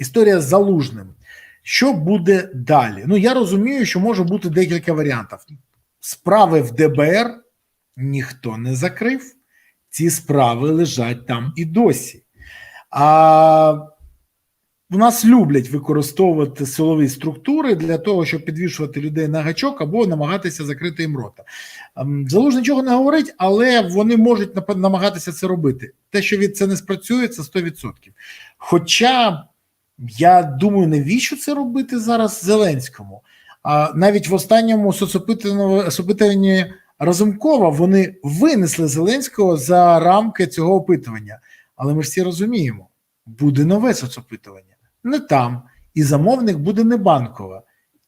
історія з залужним. Що буде далі? Ну я розумію, що може бути декілька варіантів. Справи в ДБР ніхто не закрив. Ці справи лежать там і досі. А у нас люблять використовувати силові структури для того, щоб підвішувати людей на гачок або намагатися закрити їм рота. Ем, Залуж нічого не говорить, але вони можуть намагатися це робити. Те, що від це не спрацює, це 100%. Хоча я думаю, навіщо це робити зараз Зеленському? А навіть в останньому соцопитанні Разумкова вони винесли Зеленського за рамки цього опитування. Але ми ж всі розуміємо, буде нове соцопитування. Не там, і замовник буде не банкова,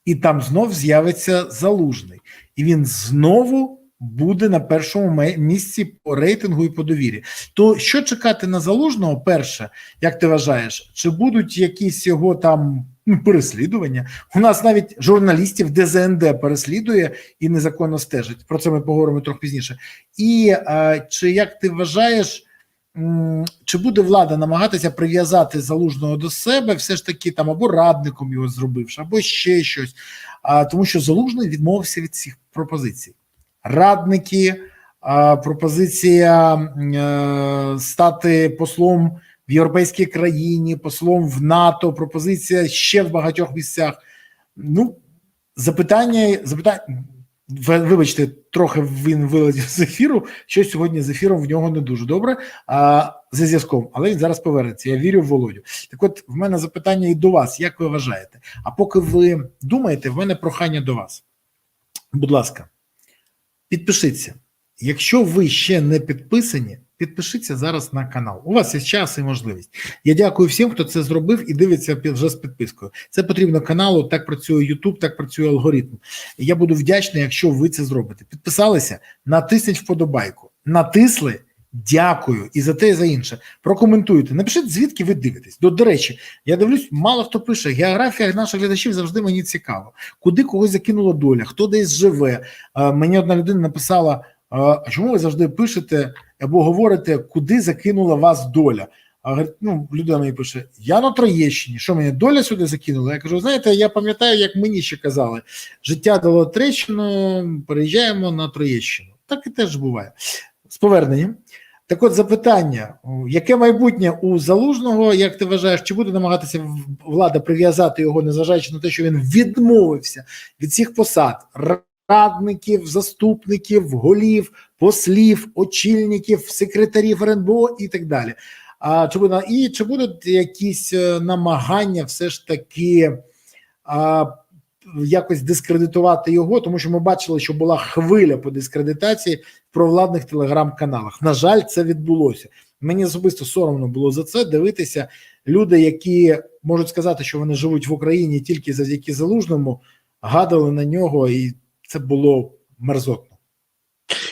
і там знов з'явиться залужний, і він знову буде на першому місці по рейтингу і по довірі. То що чекати на залужного? Перше, як ти вважаєш, чи будуть якісь його там ну, переслідування? У нас навіть журналістів ДЗНД переслідує і незаконно стежить. Про це ми поговоримо трохи пізніше. І е, чи як ти вважаєш? Чи буде влада намагатися прив'язати залужного до себе, все ж таки там або радником його зробивши, або ще щось, а, тому що залужний відмовився від цих пропозицій. Радники, пропозиція е, стати послом в європейській країні, послом в НАТО, пропозиція ще в багатьох місцях. Ну, запитання, запитання. Ви- Вибачте, трохи він вилетів з ефіру. Що сьогодні з ефіром в нього не дуже добре а, зі зв'язком, але він зараз повернеться. Я вірю в Володю. Так, от в мене запитання і до вас. Як ви вважаєте? А поки ви думаєте, в мене прохання до вас. Будь ласка, підпишіться. Якщо ви ще не підписані, підпишіться зараз на канал. У вас є час і можливість. Я дякую всім, хто це зробив і дивиться вже з підпискою. Це потрібно каналу. Так працює YouTube, так працює алгоритм. Я буду вдячний, якщо ви це зробите. Підписалися, натисніть вподобайку. Натисли. Дякую і за те, і за інше. Прокоментуйте. Напишіть, звідки ви дивитесь. До, до речі, я дивлюсь, мало хто пише. Географія наших глядачів завжди мені цікаво. Куди когось закинула доля, хто десь живе. Е, мені одна людина написала: е, а чому ви завжди пишете або говорите, куди закинула вас доля? А ну, людина мені пише: Я на Троєщині. Що мені доля сюди закинула? Я кажу: знаєте, я пам'ятаю, як мені ще казали, життя дало Трещину, переїжджаємо на Троєщину. Так і теж буває. З поверненням. Так от запитання: яке майбутнє у залужного, як ти вважаєш, чи буде намагатися влада прив'язати його, незважаючи на те, що він відмовився від всіх посад радників, заступників, голів, послів, очільників, секретарів РНБО і так далі. А чи буде і чи будуть якісь е, намагання все ж таки а, якось дискредитувати його, тому що ми бачили, що була хвиля по дискредитації в провладних телеграм-каналах. На жаль, це відбулося. Мені особисто соромно було за це дивитися. Люди, які можуть сказати, що вони живуть в Україні тільки завдяки залужному, гадали на нього, і це було мерзотно.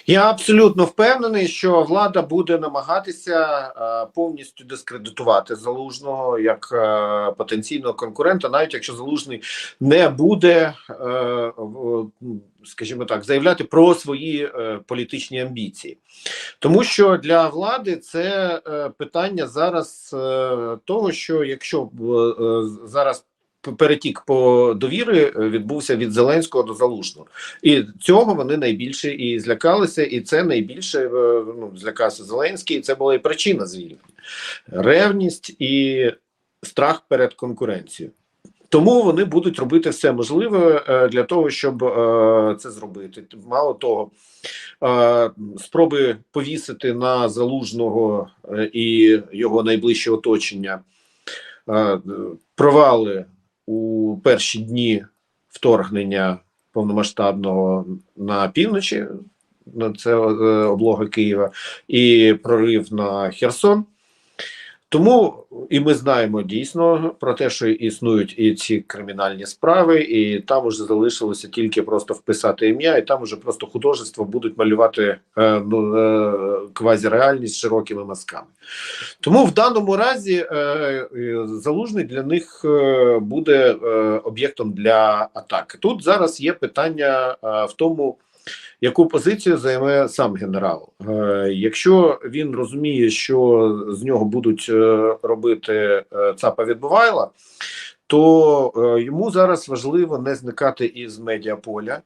Я абсолютно впевнений, що влада буде намагатися е, повністю дискредитувати залужного як е, потенційного конкурента, навіть якщо залужний не буде, е, скажімо так, заявляти про свої політичні амбіції, тому що для влади це питання зараз того, що якщо зараз перетік по довіри е, відбувся від Зеленського до Залужного. І цього вони найбільше і злякалися, і це найбільше е, ну, злякався Зеленський. І це була і причина звільнення: ревність і страх перед конкуренцією. Тому вони будуть робити все можливе е, для того, щоб це зробити. Мало того, спроби повісити на залужного і його найближче оточення провали у перші дні вторгнення повномасштабного на півночі, це е, облога Києва, і прорив на Херсон. Тому і ми знаємо дійсно про те, що існують і ці кримінальні справи, і там уже залишилося тільки просто вписати ім'я, і там уже просто художество будуть малювати е, ну, е, квазіреальність широкими мазками. Тому в даному разі е, залужний для них е, буде е, об'єктом для атаки. Тут зараз є питання е, в тому, яку позицію займе сам генерал. Е, Якщо він розуміє, що з нього будуть е, робити е, ЦАПа відбувайла, то йому зараз важливо не зникати із медіаполя,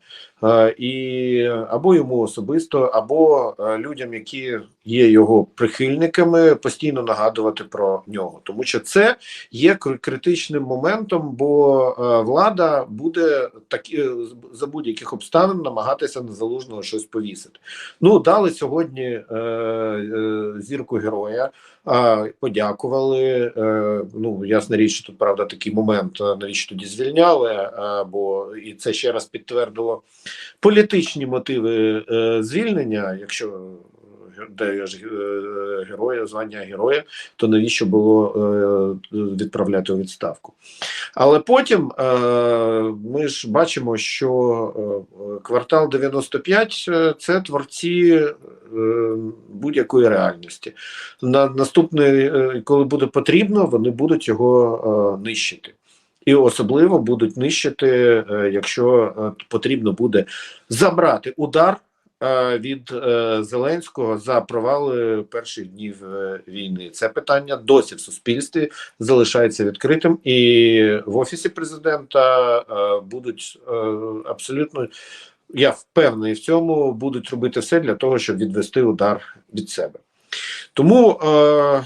і або йому особисто, або е, людям, які є його прихильниками, постійно нагадувати про нього, тому що це є кр- критичним моментом, бо е, влада буде такі за будь-яких обставин намагатися на залужного щось повісити. Ну дали сьогодні е, е, зірку героя. Подякували. Е, ну ясна річ, тут правда такий момент, е, навіщо тоді звільняли, е, бо і це ще раз підтвердило політичні мотиви е, звільнення. Якщо ге- де ж е, героя, звання героя, то навіщо було е, відправляти у відставку? Але потім е, ми ж бачимо, що е, квартал 95 – це творці е, будь-якої реальності на наступний, е, коли буде потрібно, вони будуть його е, нищити. І особливо будуть нищити, е, якщо е, потрібно буде забрати удар е, від Зеленського за провали перших днів війни. Це питання досі в суспільстві залишається відкритим, і в офісі президента будуть абсолютно. Я впевнений в цьому, будуть робити все для того, щоб відвести удар від себе. Тому е,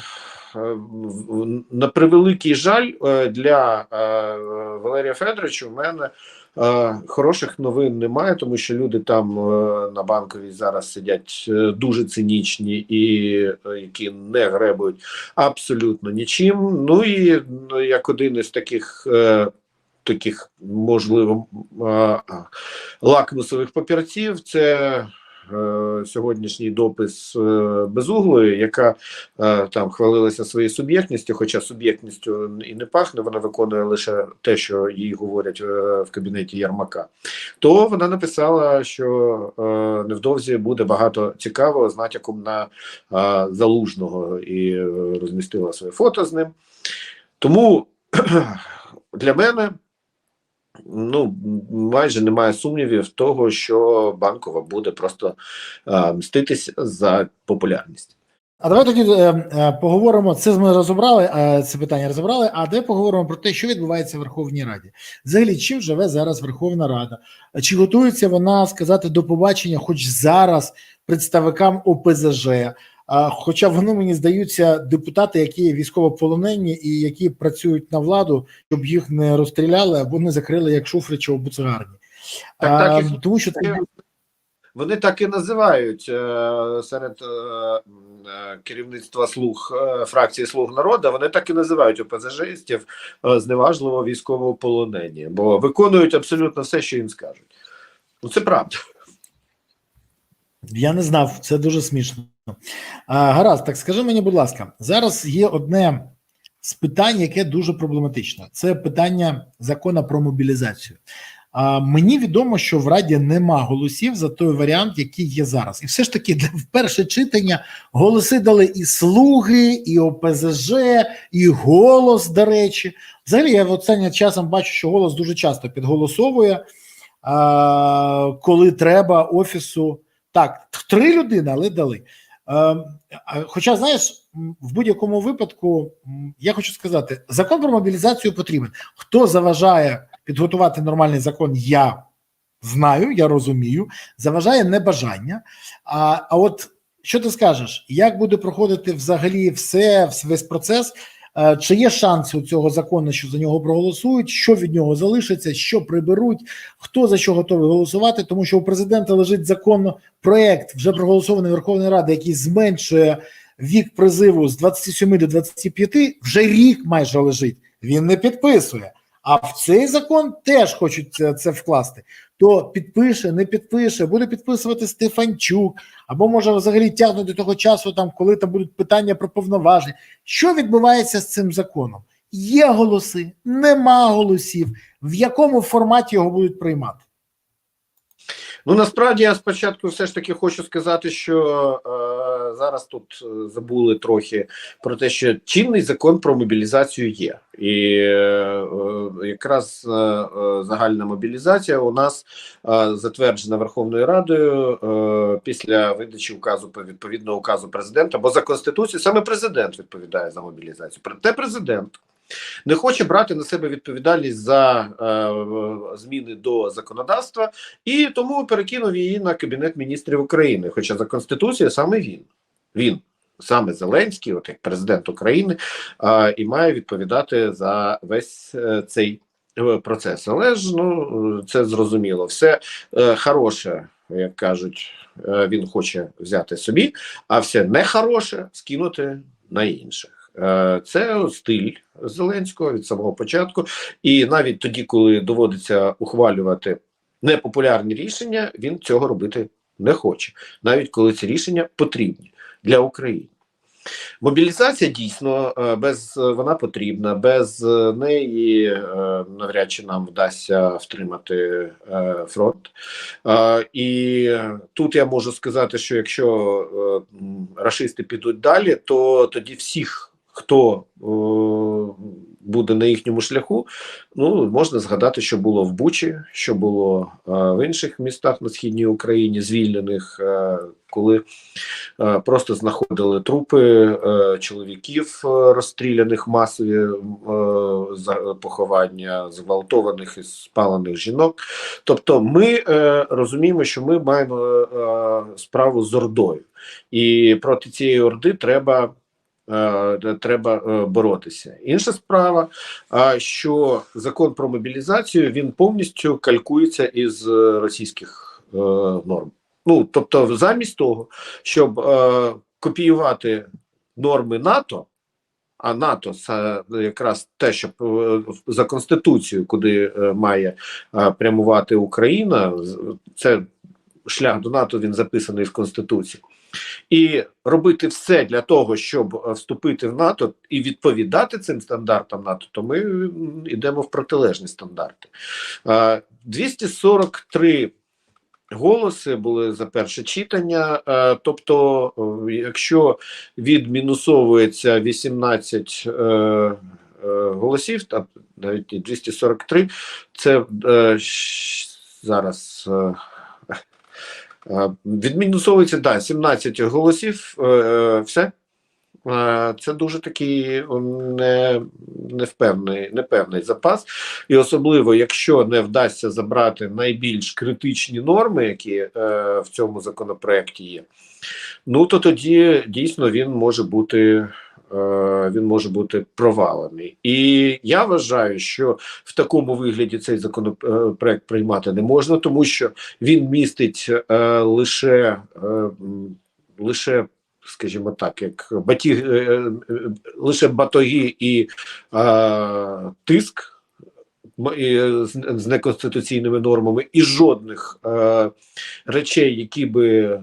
на превеликий жаль е, для е, Валерія Федоровича у мене е, хороших новин немає, тому що люди там е, на банковій зараз сидять е, дуже цинічні і е, які не гребують абсолютно нічим. Ну і ну, як один із таких. е, Таких можливо е, лакмусових папірців це е, сьогоднішній допис е, Безуглої, яка е, там хвалилася своєю суб'єктністю, хоча суб'єктністю і не пахне, вона виконує лише те, що їй говорять е, в кабінеті Ярмака. То вона написала, що е, невдовзі буде багато цікавого з натяком на е, залужного і е, розмістила своє фото з ним. Тому для мене ну майже немає сумнівів того, що банкова буде просто е, мститись за популярність. А давай тоді е, е, поговоримо. Це ми розібрали, е, це питання розібрали. А де поговоримо про те, що відбувається в Верховній Раді? Взагалі, чим живе зараз Верховна Рада? Чи готується вона сказати до побачення, хоч зараз представникам ОПЗЖ? А, Хоча вони мені здаються депутати, які є військовополонені і які працюють на владу, щоб їх не розстріляли або не закрили як Шуфрича у буцегарні. Так, так, і- тому що це Вони так і називають е, серед е, е, керівництва слуг фракції Слуг народу. Вони так і називають ОПЗЖистів зневажливо військовополонені, бо виконують абсолютно все, що їм скажуть. Ну це правда. Я не знав, це дуже смішно. А, гаразд, так скажи мені, будь ласка, зараз є одне з питань, яке дуже проблематичне. Це питання закону про мобілізацію. А, мені відомо, що в Раді нема голосів за той варіант, який є зараз. І все ж таки, в перше читання голоси дали і слуги, і ОПЗЖ, і голос, до речі. Взагалі, я в останнім часом бачу, що голос дуже часто підголосовує, а, коли треба офісу. Так, три людини, але дали. Е, Хоча, знаєш, в будь-якому випадку я хочу сказати: закон про мобілізацію потрібен. Хто заважає підготувати нормальний закон, я знаю, я розумію. Заважає небажання. А, а от що ти скажеш, як буде проходити взагалі все, весь процес? Е, Чи є шанси у цього закону, що за нього проголосують? Що від нього залишиться, що приберуть, хто за що готовий голосувати? Тому що у президента лежить законно проект, вже проголосований Верховної Ради, який зменшує вік призиву з 27 до 25, вже рік майже лежить. Він не підписує. А в цей закон теж хочуть це, це вкласти. То підпише, не підпише, буде підписувати Стефанчук, або може взагалі тягнути до того часу, там коли там будуть питання про повноваження. Що відбувається з цим законом? Є голоси, нема голосів. В якому форматі його будуть приймати? Ну насправді я спочатку все ж таки хочу сказати, що е, зараз тут е, забули трохи про те, що чинний закон про мобілізацію є, і е, е, якраз е, е, загальна мобілізація у нас е, затверджена Верховною Радою е, після видачі указу відповідного указу президента, бо за конституцією саме президент відповідає за мобілізацію. Проте президент не хоче брати на себе відповідальність за е, зміни до законодавства, і тому перекинув її на кабінет міністрів України. Хоча за конституцією саме він, він саме Зеленський, от як президент України, е, і має відповідати за весь е, цей е, процес. Але ж ну це зрозуміло, все е, хороше, як кажуть, е, він хоче взяти собі, а все нехороше скинути на інших. Е, Це стиль Зеленського від самого початку, і навіть тоді, коли доводиться ухвалювати непопулярні рішення, він цього робити не хоче, навіть коли ці рішення потрібні для України. Мобілізація дійсно е, без вона потрібна, без неї е, навряд чи нам вдасться втримати фронт. І тут я можу сказати, що якщо рашисти підуть далі, то тоді всіх, хто е, буде на їхньому шляху, ну можна згадати, що було в Бучі, що було е, в інших містах на східній Україні, звільнених, е, коли просто знаходили трупи чоловіків, розстріляних масові поховання, зґвалтованих і спалених жінок. Тобто, ми розуміємо, що ми маємо справу з ордою, і проти цієї орди треба. Е, Треба е, боротися. Інша справа, що закон про мобілізацію він повністю калькується із е, російських норм. Ну тобто, замість того, щоб копіювати норми НАТО, а НАТО це якраз те, що за конституцією, куди має прямувати Україна, це шлях до НАТО він записаний в Конституції. І робити все для того, щоб е, вступити в НАТО і відповідати цим стандартам НАТО, то ми йдемо в протилежні стандарти. Е, 243 голоси були за перше читання. е, Тобто, е, якщо відмінусовується 18 е, е, голосів, там навіть 243, це е, зараз. Е, Відмінусовується да, 17 голосів. е, е, Все. Це дуже такий не, невпевний, непевний запас. І особливо, якщо не вдасться забрати найбільш критичні норми, які е, в цьому законопроекті є, ну то тоді дійсно він може бути. Е, Він може бути провалений, і я вважаю, що в такому вигляді цей законопроект приймати не можна, тому що він містить е, лише, е, лише, скажімо так, як батіг, е, е, лише батоги і е, тиск е, з, з неконституційними нормами, і жодних е, речей, які би е,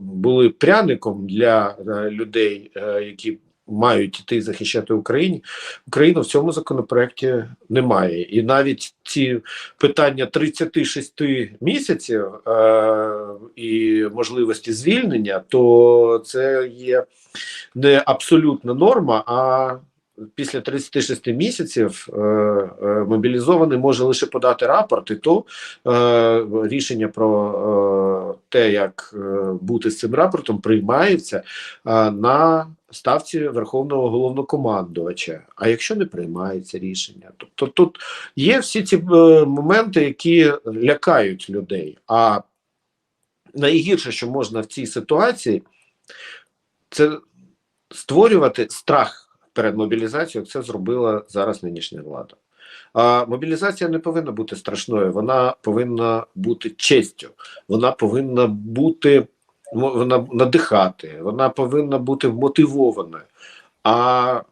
були пряником для е, людей, е, які мають іти захищати Україні, Україну в цьому законопроекті немає. І навіть ці питання 36 місяців е, і можливості звільнення, то це є не абсолютна норма, а після 36 місяців е, е, мобілізований може лише подати рапорт, і то е, рішення про е, те, як е, бути з цим рапортом, приймається е, на ставці Верховного головнокомандувача. А якщо не приймається рішення, тобто тут є всі ці е, моменти, які лякають людей. А найгірше, що можна в цій ситуації, це створювати страх перед мобілізацією, як це зробила зараз нинішня влада. А мобілізація не повинна бути страшною, вона повинна бути честю, вона повинна бути вона надихати, вона повинна бути вмотивованою. А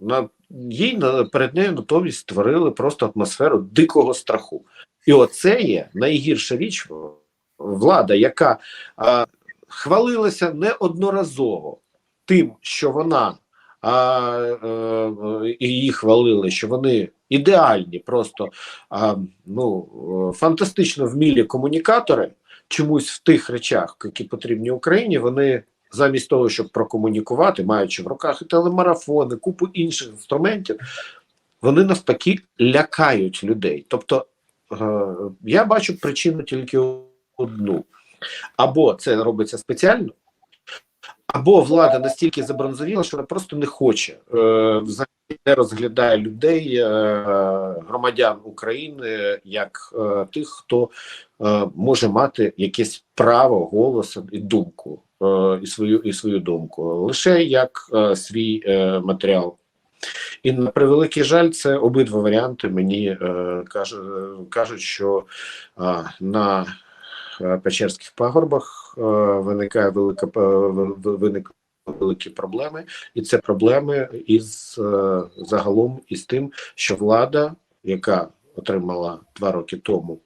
на їй перед нею натомість створили просто атмосферу дикого страху. І оце є найгірша річ влада, яка а, хвалилася неодноразово тим, що вона а, е, і її хвалили, що вони ідеальні, просто а, ну, е, фантастично вмілі комунікатори. Чомусь в тих речах, які потрібні Україні, вони замість того, щоб прокомунікувати, маючи в руках і телемарафони, купу інших інструментів, вони навпаки лякають людей. Тобто е, я бачу причину тільки одну: або це робиться спеціально, або влада настільки забронзовіла, що вона просто не хоче е, взагалі не розглядає людей, е, громадян України як е, тих, хто може мати якесь право голосу і думку, і свою і свою думку, лише як свій матеріал. І на превеликий жаль, це обидва варіанти мені е, кажуть, кажуть, що е, на Печерських пагорбах е, виникає велика е, великі проблеми, і це проблеми із е, загалом із тим, що влада, яка отримала два роки тому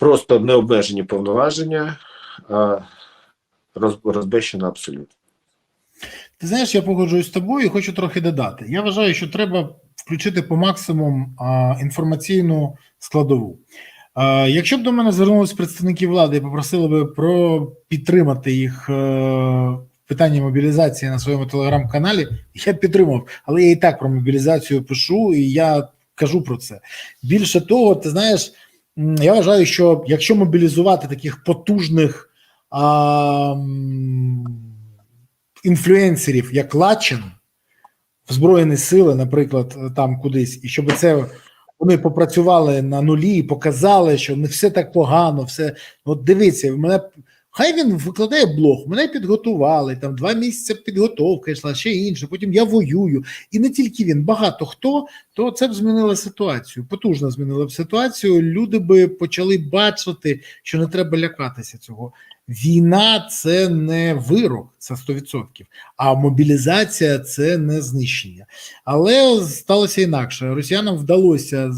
просто необмежені повноваження, е, розбещена абсолютно. Ти знаєш, я погоджуюсь з тобою і хочу трохи додати. Я вважаю, що треба включити по максимум а, інформаційну складову. Якщо б до мене звернулись представники влади і попросили би про підтримати їх е, в питанні мобілізації на своєму телеграм-каналі, я б підтримав, але я і так про мобілізацію пишу, і я кажу про це. Більше того, ти знаєш, я вважаю, що якщо мобілізувати таких потужних. А, інфлюенсерів, як Лачин, в Збройні сили, наприклад, там кудись, і щоб це вони попрацювали на нулі і показали, що не все так погано, все. От дивіться, в мене хай він викладає блог, мене підготували, там два місяці підготовка йшла, ще інше, потім я воюю. І не тільки він, багато хто, то це б змінило ситуацію. Потужно змінило б ситуацію. Люди би почали бачити, що не треба лякатися цього. Війна це не вирок, це 100%, а мобілізація це не знищення. Але сталося інакше. Росіянам вдалося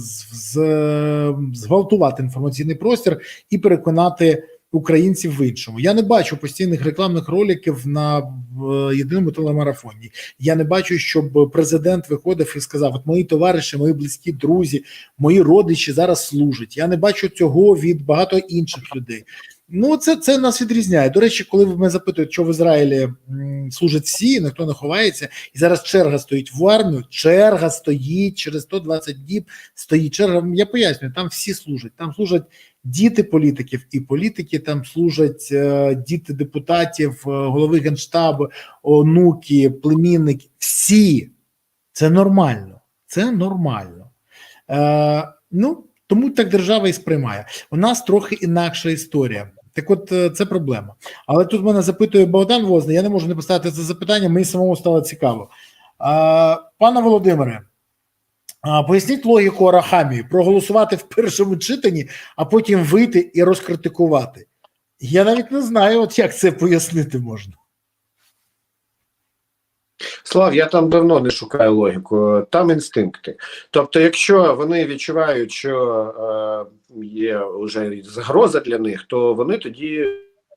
зґвалтувати інформаційний простір і переконати українців в іншому. Я не бачу постійних рекламних роликів на єдиному телемарафоні. Я не бачу, щоб президент виходив і сказав: От мої товариші, мої близькі друзі, мої родичі зараз служать. Я не бачу цього від багато інших людей. Ну, це це нас відрізняє. До речі, коли мене запитують, що в Ізраїлі служать всі, ніхто не ховається, і зараз черга стоїть в армію. Черга стоїть через 120 діб. Стоїть черга. Я пояснюю, там всі служать. Там служать діти політиків, і політики там служать е, діти депутатів, е, голови генштабу, онуки, племінники. Всі це нормально. Це нормально. Е, ну тому так держава і сприймає. У нас трохи інакша історія. Так, от е, це проблема. Але тут мене запитує Богдан Возний, я не можу не поставити це запитання, мені самому стало цікаво. Пане Володимире, поясніть логіку Арахамії проголосувати в першому читанні, а потім вийти і розкритикувати. Я навіть не знаю, от як це пояснити можна. Слав, я там давно не шукаю логіку, там інстинкти. Тобто, якщо вони відчувають, що е, є вже загроза для них, то вони тоді.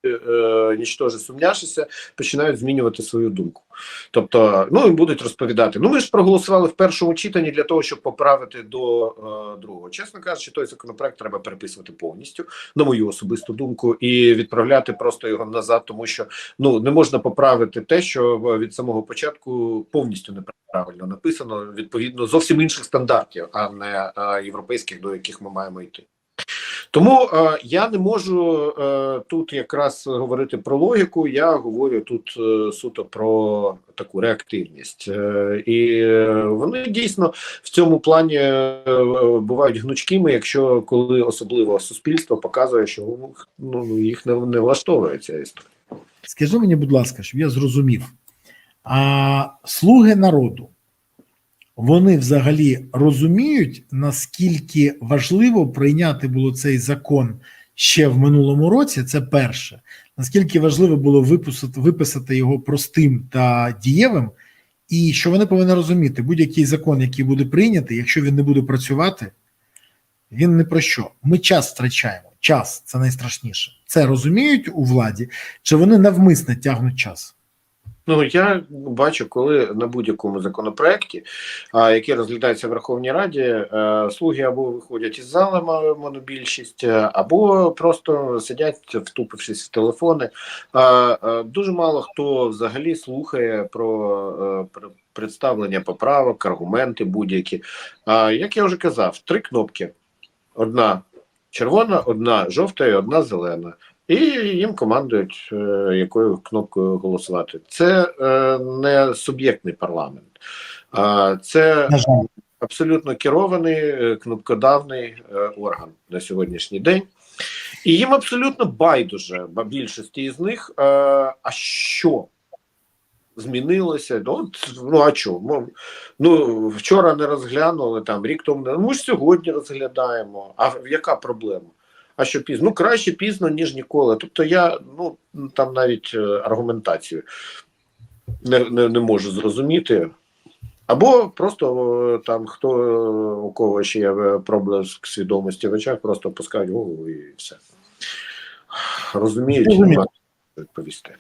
Е, нічтоже сумняшися, починають змінювати свою думку. Тобто, ну і будуть розповідати: ну ми ж проголосували в першому читанні для того, щоб поправити до е, другого. Чесно кажучи, той законопроект треба переписувати повністю, на мою особисту думку, і відправляти просто його назад, тому що ну не можна поправити те, що від самого початку повністю неправильно написано, відповідно зовсім інших стандартів, а не е, європейських, до яких ми маємо йти. Тому е, я не можу е, тут якраз говорити про логіку. Я говорю тут е, суто про таку реактивність, е, і е, вони дійсно в цьому плані е, бувають гнучкими, якщо коли особливо суспільство показує, що ну їх не, не влаштовує ця історія. Скажи мені, будь ласка, щоб я зрозумів, а слуги народу вони взагалі розуміють, наскільки важливо прийняти було цей закон ще в минулому році. Це перше. Наскільки важливо було виписати, виписати його простим та дієвим, і що вони повинні розуміти, будь-який закон, який буде прийнятий, якщо він не буде працювати, він не про що. Ми час втрачаємо. Час це найстрашніше. Це розуміють у владі, чи вони навмисно тягнуть час? Ну я бачу, коли на будь-якому законопроекті, а, який розглядається в Верховній Раді, е, слуги або виходять із зали мо- монобільшість, е, або просто сидять, втупившись в телефони. Е, Дуже мало хто взагалі слухає про, представлення поправок, аргументи будь-які. Як я вже казав, три кнопки: одна червона, одна жовта і одна зелена. І їм командують, е, якою кнопкою голосувати. Це е, не суб'єктний парламент, а це абсолютно керований е, кнопкодавний орган на сьогоднішній день. І їм абсолютно байдуже, ба більшості із них. А що змінилося? Ну, от, ну а що? Мо- Ну, вчора не розглянули, там рік тому. Ну, ми ж сьогодні розглядаємо. А яка проблема? А що пізно? Ну, краще пізно, ніж ніколи. Тобто я ну там навіть е, аргументацію не, не, не можу зрозуміти. Або просто е, там хто е, у кого ще є проблеск свідомості в очах, просто опускають голову і все. Розуміють, Зрозуміло. немає відповісти.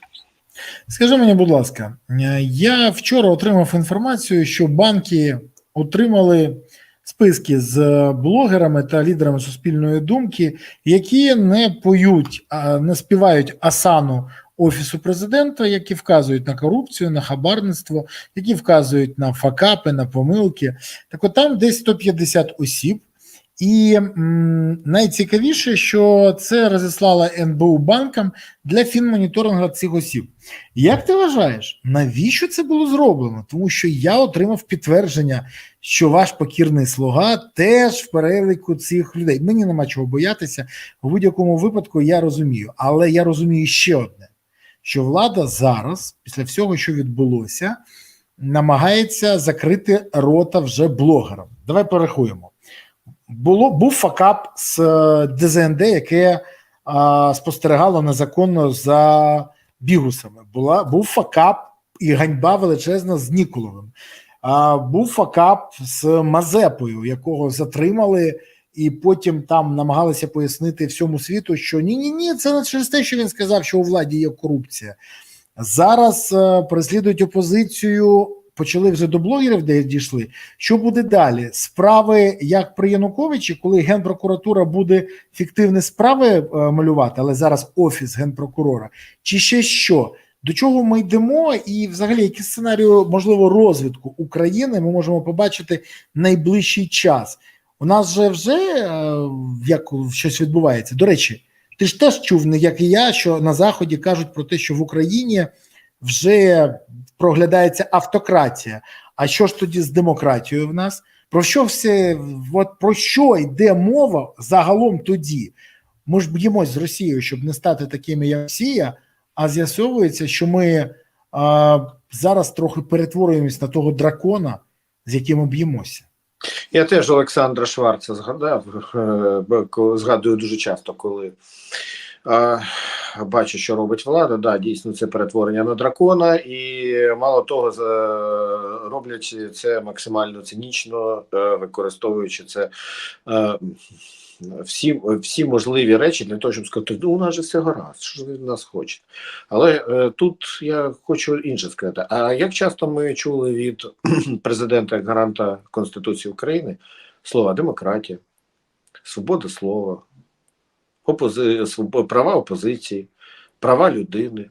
Скажи мені, будь ласка, я вчора отримав інформацію, що банки отримали списки з блогерами та лідерами суспільної думки, які не поють, не співають асану офісу президента, які вказують на корупцію, на хабарництво, які вказують на факапи, на помилки. Так от там десь 150 осіб. І м, найцікавіше, що це розіслала НБУ банкам для фінмоніторингу цих осіб. Як ти вважаєш, навіщо це було зроблено? Тому що я отримав підтвердження, що ваш покірний слуга теж в переліку цих людей. Мені нема чого боятися. У будь-якому випадку я розумію, але я розумію ще одне: що влада зараз, після всього, що відбулося, намагається закрити рота вже блогерам. Давай порахуємо. Було був факап з е, ДЗНД, яке а, спостерігало незаконно за бігусами. Була був факап і ганьба величезна з Ніколовим. А, був факап з Мазепою, якого затримали, і потім там намагалися пояснити всьому світу, що ні, ні, ні, це не через те, що він сказав, що у владі є корупція. Зараз е, переслідують опозицію. Почали вже до блогерів, де дійшли. Що буде далі? Справи як при Януковичі, коли генпрокуратура буде фіктивні справи е, малювати, але зараз офіс генпрокурора, чи ще що? До чого ми йдемо, і взагалі які сценарії можливо розвитку України ми можемо побачити найближчий час? У нас же вже е, як щось відбувається. До речі, ти ж теж чув, як і я, що на заході кажуть про те, що в Україні вже проглядається автократія. А що ж тоді з демократією в нас? Про що все от про що йде мова загалом тоді? Ми ж б'ємось з Росією, щоб не стати такими, як Росія, а з'ясовується, що ми а, зараз трохи перетворюємось на того дракона, з яким ми б'ємося. Я теж Олександра Шварца згадав, е, згадую дуже часто, коли бачу, що робить влада. Да, дійсно, це перетворення на дракона, і мало того, роблять це максимально цинічно, е, використовуючи це. е, Всі, всі можливі речі для того, щоб сказати, ну у нас же все гаразд, що ж від нас хочете. Але е, тут я хочу інше сказати. А як часто ми чули від президента як гаранта Конституції України слова демократія, свобода слова, опози... права опозиції, права людини.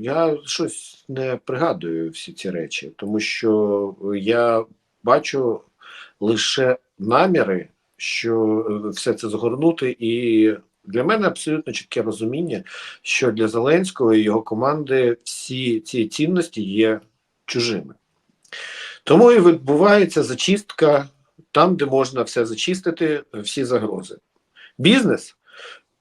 Я щось не пригадую всі ці речі, тому що я бачу лише наміри, що е, все це згорнути, і для мене абсолютно чітке розуміння, що для Зеленського і його команди всі ці цінності є чужими. Тому і відбувається зачистка там, де можна все зачистити, всі загрози. Бізнес.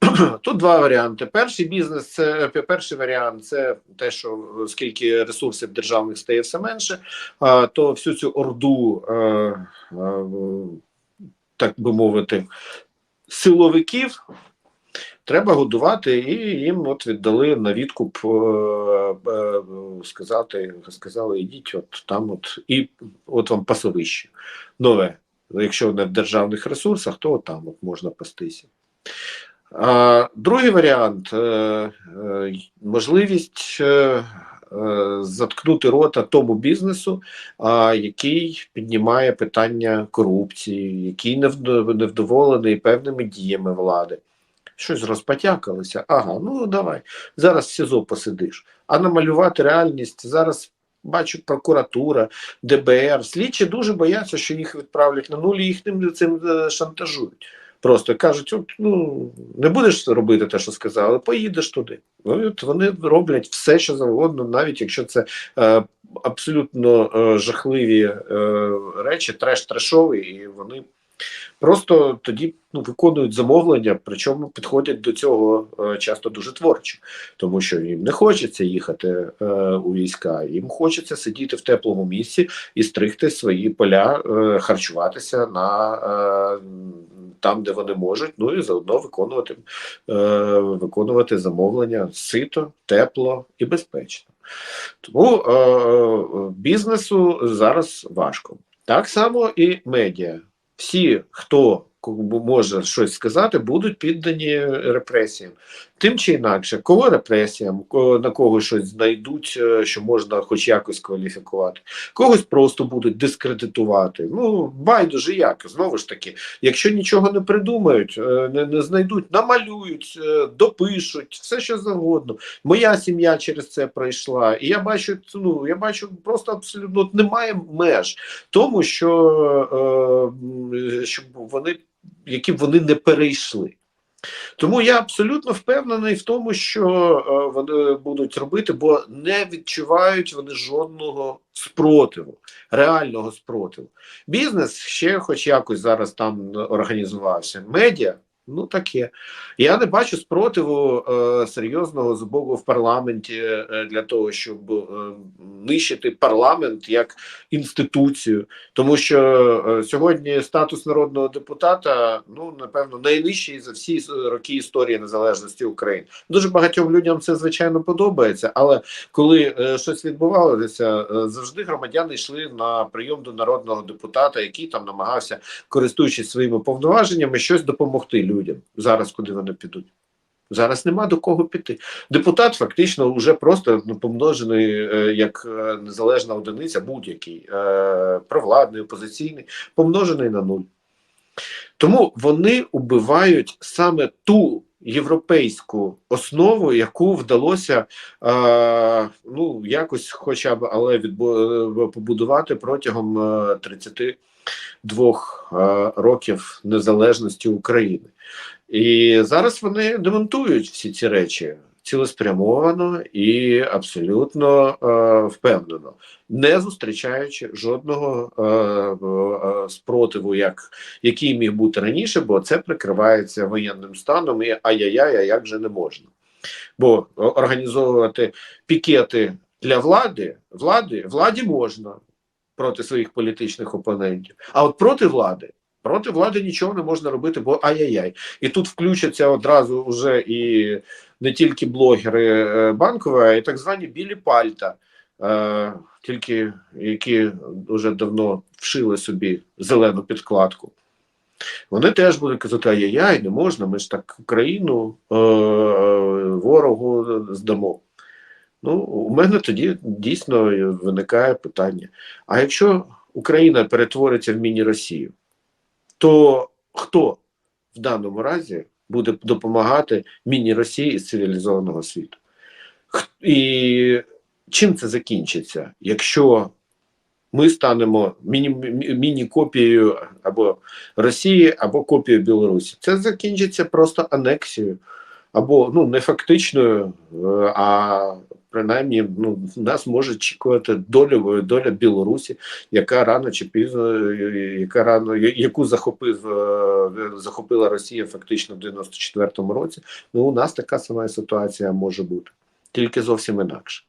Тут два варіанти. Перший бізнес це перший варіант це те, що скільки ресурсів державних стає все менше, то всю цю орду, е, е, так би мовити, силовиків треба годувати, і їм от віддали на відкуп е, сказати, сказали, ідіть, от там, от і от вам пасовище нове. Якщо не в державних ресурсах, то там от можна пастися. Другий варіант е, е, можливість е, заткнути рота тому бізнесу, який піднімає питання корупції, який невд- невдоволений певними діями влади. Щось розпотякалося. Ага, ну давай. Зараз в СІЗО посидиш. А намалювати реальність зараз. Бачу, прокуратура, ДБР. Слідчі дуже бояться, що їх відправлять на нуль, і їх ним цим е, шантажують. Просто кажуть: от, ну не будеш робити те, що сказали, поїдеш туди. Ну, от вони роблять все, що завгодно, навіть якщо це е, абсолютно е, жахливі е, речі, треш трешові, і вони просто тоді ну, виконують замовлення, причому підходять до цього е, часто дуже творчо, тому що їм не хочеться їхати е, у війська, їм хочеться сидіти в теплому місці і стригти свої поля, е, харчуватися на е, там, де вони можуть, ну і заодно виконувати, е, виконувати замовлення сито, тепло і безпечно. Тому е, бізнесу зараз важко. Так само і медіа. Всі, хто може щось сказати, будуть піддані репресіям. Тим чи інакше, кого репресіям, на кого щось знайдуть, е, що можна хоч якось кваліфікувати, когось просто будуть дискредитувати. Ну, байдуже як, знову ж таки, якщо нічого не придумають, е, не, не знайдуть, намалюють, е, допишуть, все що завгодно. Моя сім'я через це пройшла, і я бачу, ну я бачу просто абсолютно немає меж тому, що, е, щоб вони, які вони не перейшли. Тому я абсолютно впевнений в тому, що е, вони будуть робити, бо не відчувають вони жодного спротиву, реального спротиву. Бізнес ще, хоч якось зараз там організувався. Медіа. Ну таке. Я не бачу спротиву е, серйозного з боку в парламенті е, для того, щоб е, нищити парламент як інституцію, тому що е, сьогодні статус народного депутата ну напевно найнижчий за всі роки історії незалежності України. Дуже багатьом людям це звичайно подобається, але коли е, щось відбувалося, е, завжди громадяни йшли на прийом до народного депутата, який там намагався, користуючись своїми повноваженнями, щось допомогти людям. Зараз куди вони підуть? Зараз нема до кого піти. Депутат фактично вже просто ну, помножений е, як е, незалежна одиниця, будь-який е, провладний, опозиційний, помножений на нуль. Тому вони убивають саме ту європейську основу, яку вдалося ну якось, хоча б але відбу- побудувати протягом е, 32 е, років незалежності України. І зараз вони демонтують всі ці речі цілеспрямовано і абсолютно е, впевнено, не зустрічаючи жодного е, спротиву, як який міг бути раніше, бо це прикривається воєнним станом, і ай-яй-яй, а як же не можна. Бо організовувати пікети для влади, влади владі можна проти своїх політичних опонентів, а от проти влади. Проти влади нічого не можна робити, бо ай-яй-яй. І тут включаться одразу вже і не тільки блогери е, банкові, а й так звані білі пальта, е, тільки які вже давно вшили собі зелену підкладку. Вони теж будуть казати, ай-яй-яй, не можна, ми ж так Україну е, е, ворогу здамо. Ну, у мене тоді дійсно виникає питання: а якщо Україна перетвориться в міні-Росію, то хто в даному разі буде допомагати міні-Росії із цивілізованого світу? І чим це закінчиться, якщо ми станемо міні- мі- міні-копією або Росії, або копією Білорусі? Це закінчиться просто анексією, або ну не фактичною, е, а принаймні ну, нас може очікувати доля, доля Білорусі, яка рано чи пізно, е, яка рано яку захопив е, захопила Росія фактично в 94-му році. Ну у нас така сама ситуація може бути, тільки зовсім інакше.